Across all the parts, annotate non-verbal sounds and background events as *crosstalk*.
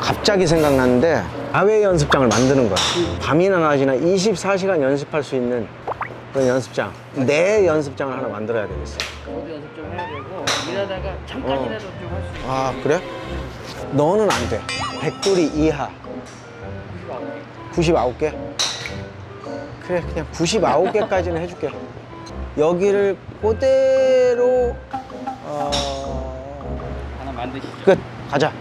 갑자기 생각났는데 야외 연습장을 만드는 거야. 밤이나 낮이나 24시간 연습할 수 있는 그런 연습장. 내 연습장을 하나 만들어야 되겠어. 모두 연습 좀 해야 되고 일하다가 잠깐이라도 좀 할 수 있게 아 그래? 너는 안 돼. 백돌이 이하. 99개? 그래 그냥 99개까지는 해줄게. 여기를 그대로 어... 하나 만드시죠. 끝 가자.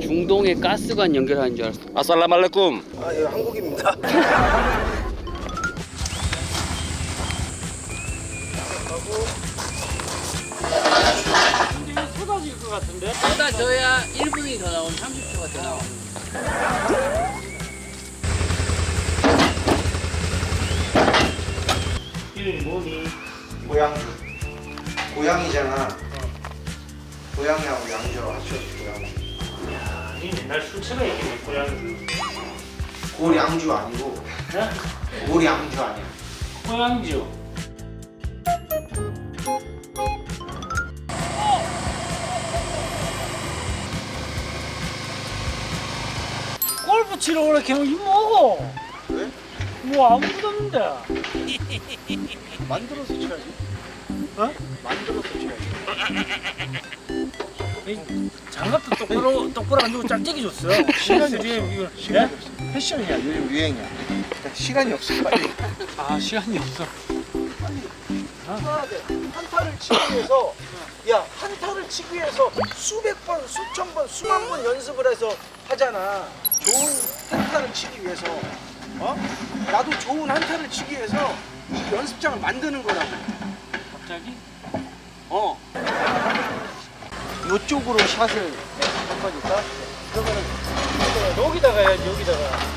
중동에 가스관 연결하는 줄 알았어. Assalamualaikum. 아, 예, 한국입니다. *laughs* 쏟아져야 1분이 더 나오면 30초가 더 나오는 고양주. 고양이잖아. 고양이하고 양주하고 합쳐서 고양이. 이 옛날 술집에 있겠네 고양이 고량주 아니고 고량주 아니야. 고양주 치러 오래 걔는 이 먹어 왜? 뭐 아무것도 없는데 *laughs* 만들어서 쳐야지. 어? 만들어서 쳐야지. *laughs* 이 장갑도 똑바로 똑바로 안 두고 짝짝이 줬어 시간이 없어. 이거 시간이 예? 없어. 패션이야 요즘 유행이야. *laughs* 시간이 없어 빨리. 아 시간이 없어 쳐야 돼. 한타를 치기 위해서 야 한타를 치기 위해서 수백 번, 수천 번, 수만 번 연습을 해서 하잖아. 좋은 한타를 치기 위해서. 어? 나도 좋은 한타를 치기 위해서 이 연습장을 만드는 거라고. 갑자기? 어. 이쪽으로 샷을 한 거니까. 그러면은 여기다가 해야지 여기다가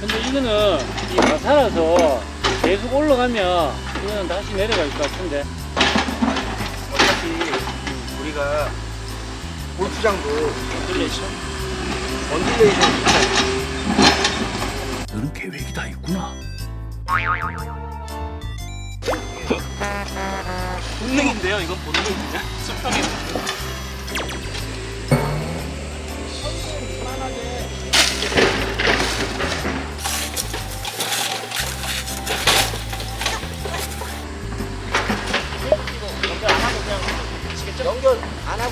근데 이거는 이 가사라서 계속 올라가면 이거는 다시 내려갈 것 같은데 우리가 골프장도 언듈레이션? 있잖아. 너는 계획이 다 있구나. 본능인데요 이건 본능이냐 수평이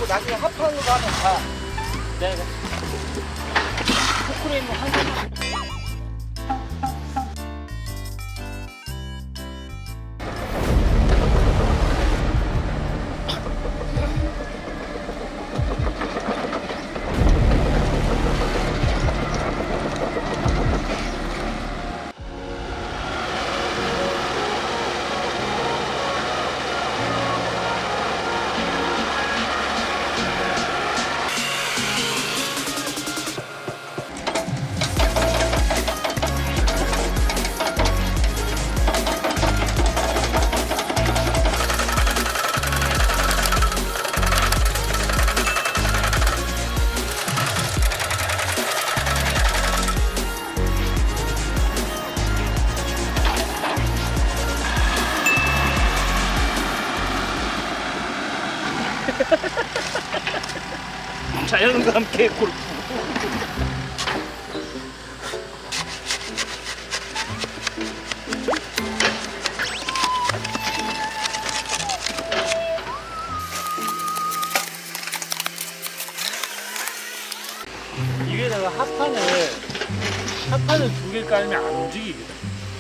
안 하고 나중에 합판으로 하면 다. 네, 네. 포크레인 한 개만 자연과 함께 골프 위에다가 합판을 합판을 두 개 깔면 안 움직이거든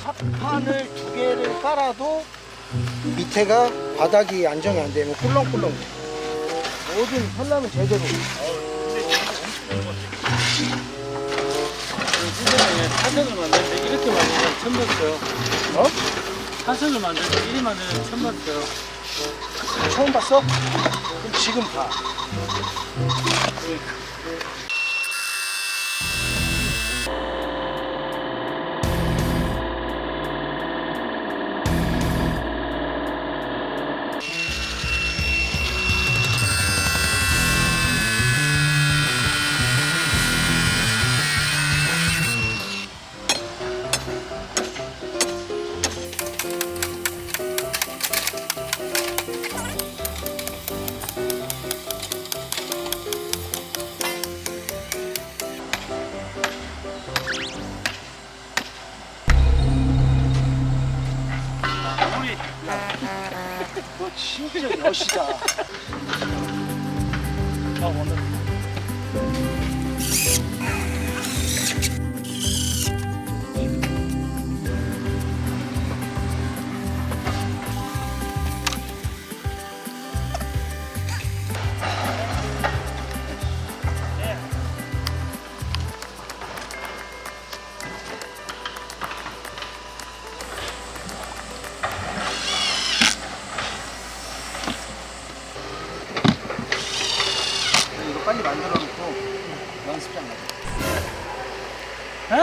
합판을 두 개를 깔아도 밑에가 바닥이 안정이 안 되면 꿀렁꿀렁. 모든 설람은 제대로. 타선을 만들 때 이렇게 건 처음 봤어요 어? 타선을 만들 때 이리 건 처음 봤어요 처음 봤어? 그럼 지금 봐. 아 오늘 만들어 놓고 연습장 가자. 에?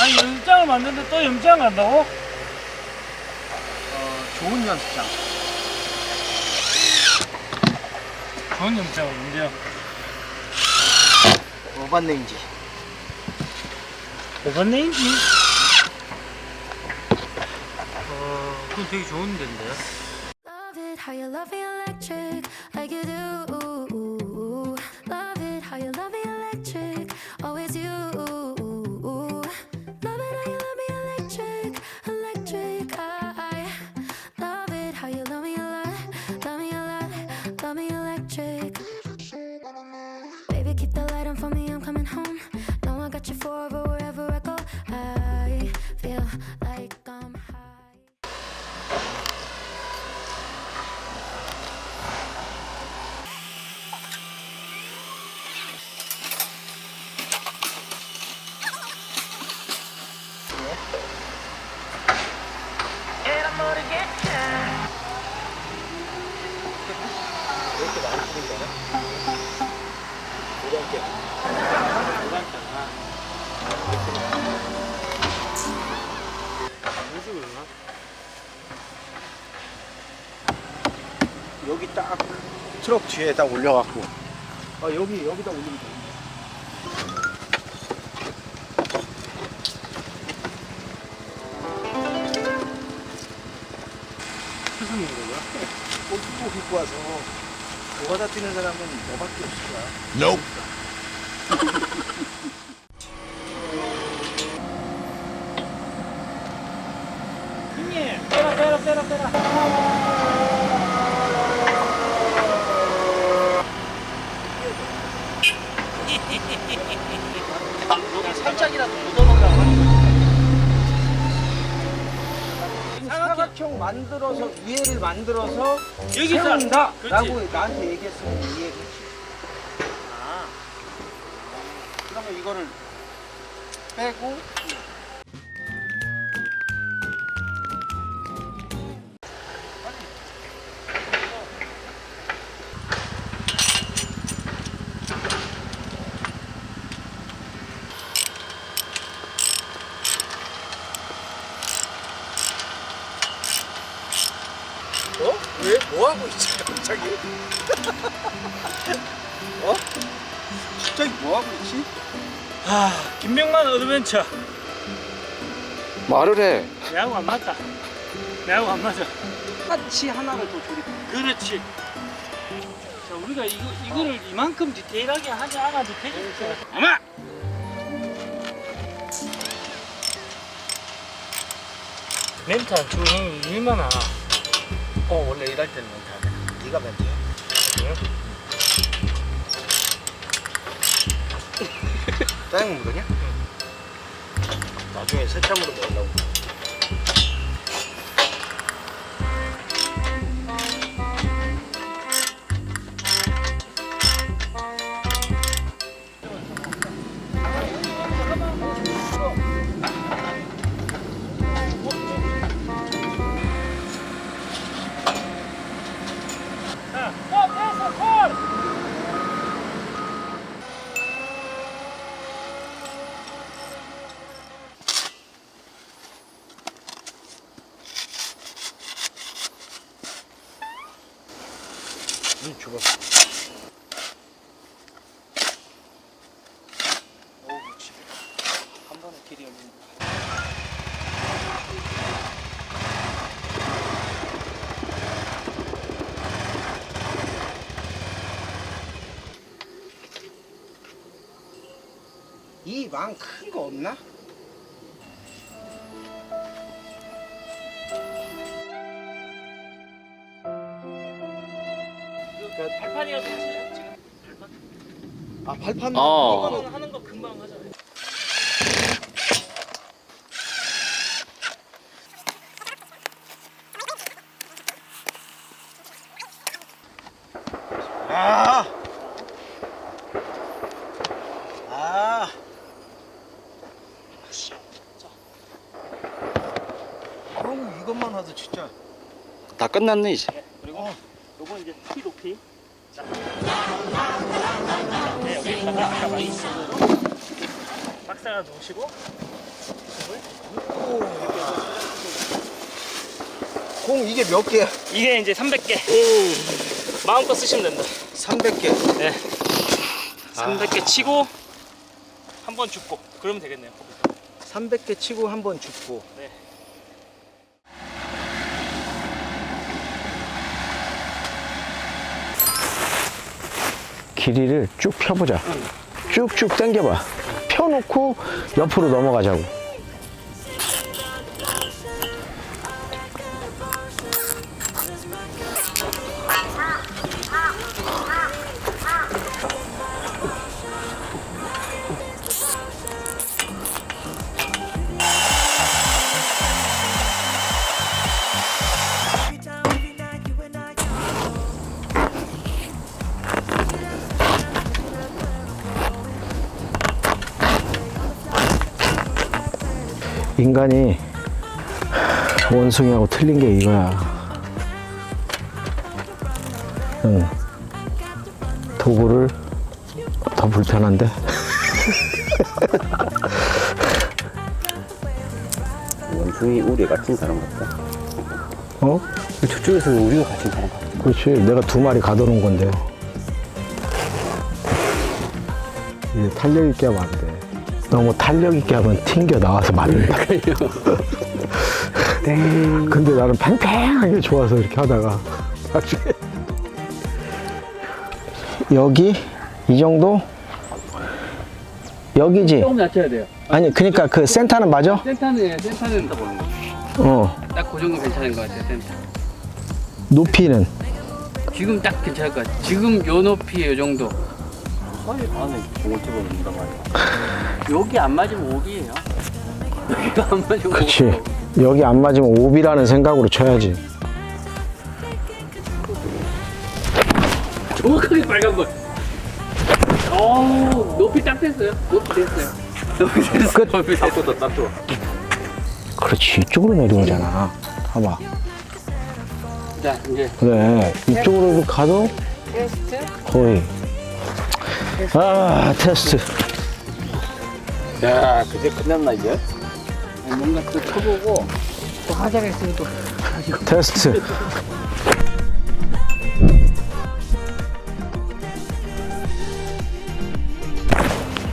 아니 영장을 만드는데 또 영장 간다고? 어, 좋은 연습장. 좋은 영장은 언제야? 어반 레인지. 오반네인지? 어, 그건 되게 좋은 데인데. Love it how you love me electric, like you do. 여기 딱 트럭 뒤에 딱 올려갖고. 어 여기 여기다 올리면 돼. 무슨 일이야? 골프복 입고 와서 노가다 뛰는 사람은 너밖에 없을 거야. 형님, 빼라, 빼라, 빼라, 빼라. 여기 살짝이라도 묻어놓으라고 하는. 사각형 만들어서 위에를 만들어서 여기서 세운다 그렇지. 라고 나한테 얘기했으면 이해했지 아, 그러면 이거를 빼고 하고 있지 갑자기? *laughs* 어? 갑자기 뭐 하고 있지? 아, 김명만 어드벤처. 말을 해. 내하고 안 맞다. 내하고 안 맞아. 파치 하나를 더 조립. 그렇지. 자, 우리가 이거, 이거를 이만큼 디테일하게 하지 않아도 되지. 아마! 멘트 안 형이 일만 하나. 어 원래 일할 때는 해. 네가 멘트해. 짜장 *laughs* 묻었냐? 나중에 새참으로 먹으려고. 응, 줘봐. 오, 역시. 한 번에 길이 열리는 이망 큰 거 없나? 발판 어. 이거는 하는 거 금방 하잖아요. 아. 아. 아우 이것만 하도 진짜 다 끝났네 이제. 여기다가 아까 많이 쓰고 박사가 놓으시고 공 이게 몇 개야? 이게 이제 300개. 마음껏 쓰시면 된다. 300개. 네. 300개 치고 한번 죽고 그러면 되겠네요. 300개 치고 한번 죽고. 네. 길이를 쭉 펴보자. 쭉쭉 당겨봐. 펴놓고 옆으로 넘어가자고. 인간이 원숭이하고 틀린 게 이거야. 응. 도구를 더 불편한데? *laughs* 원숭이 우리 같은 사람 같다. 어? 저쪽에서는 우리가 같은 사람 같다. 그렇지. 내가 두 마리 가둬놓은 건데. 이게 탄력 있게 하면 안 돼. 너무 탄력 있게 하면 튕겨 나와서 맞는다. *laughs* 근데 나는 팽팽하게 좋아서 이렇게 하다가 나중에 여기 이 정도 여기지. 조금 낮춰야 돼요. 아니 그러니까 그 센터는 맞아? 센터는 센터는 어. 딱 그 정도 괜찮은 것 같아요. 센터. 높이는 지금 딱 괜찮을 것 같아요. 지금 요 높이 요 정도. 사이 안에 공을 집어넣는단 말이야. 여기 안 맞으면 오비예요. 여기가 안 맞으면 그렇지. 오비예요. 여기 안 맞으면 오비라는 생각으로 쳐야지. 정확하게 빨간 걸. 어 높이 딱 됐어요. 높이 됐어요. 높이 됐어. 끝. 높이 됐어. 딱 좋아. 그렇지. 이쪽으로 내려오잖아. 봐봐. 자 이제 그래. 이쪽으로 가도 테스트. 거의. 아, 테스트. 야, 그제 끝났나 이제? 뭔가 또 쳐보고 또 하자가 있으면 또. 테스트.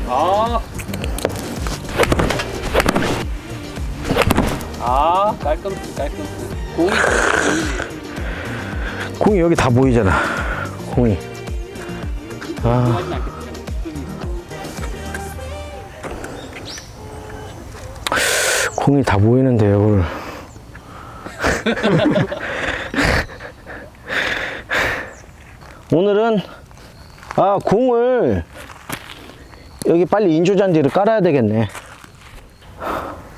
아. 아 깔끔 깔끔. 공이 공이 공이 여기 다 보이잖아. 공이. 아, 공이 다 보이는데, 이걸. 오늘은, 아, 공을 여기 빨리 인조잔디를 깔아야 되겠네.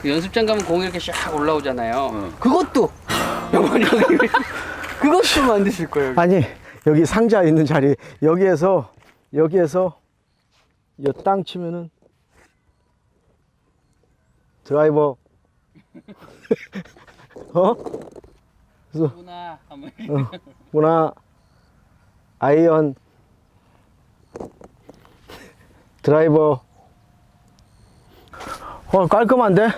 그 연습장 가면 공이 이렇게 샥 올라오잖아요. 그것도 *laughs* 영원히 여기 *laughs* 그것도 만드실 거예요. 아니 여기 상자 있는 자리 여기에서 여기에서 이 땅 치면은 드라이버 *laughs* 어? 구나 한번 구나 아이언 드라이버. 어 깔끔한데